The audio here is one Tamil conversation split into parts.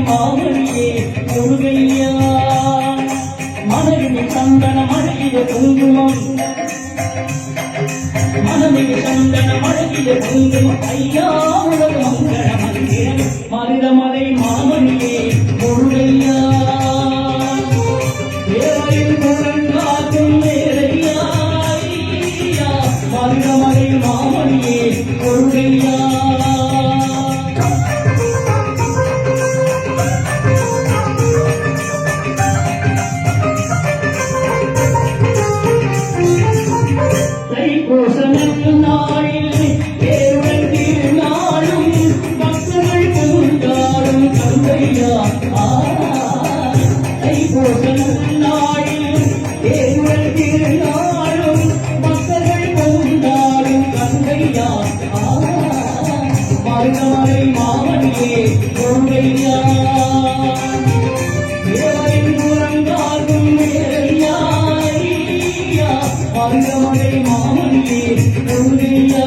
மாமணியே முருகையா. மலரின் சந்தன மழகிய குங்குமம் மனதில் சந்தன மழகிய குங்குமம் ஐயா உலக மங்கள மந்திரம் மருதமலை மா மாதவரை மாமல்லி பூரியா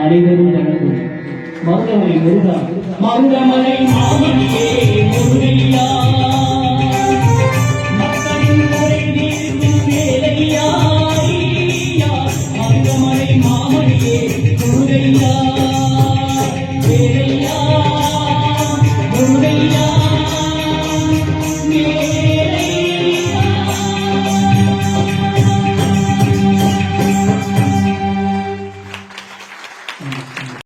அனைவரும் நடக்கும் மங்களவை முருகா மங்கமலை மாமணியே முருகையா மக்களின் குறை நீர்க்கும் வேலையா மங்கமலை மாமணியே முருகையா வேலையா முருகையா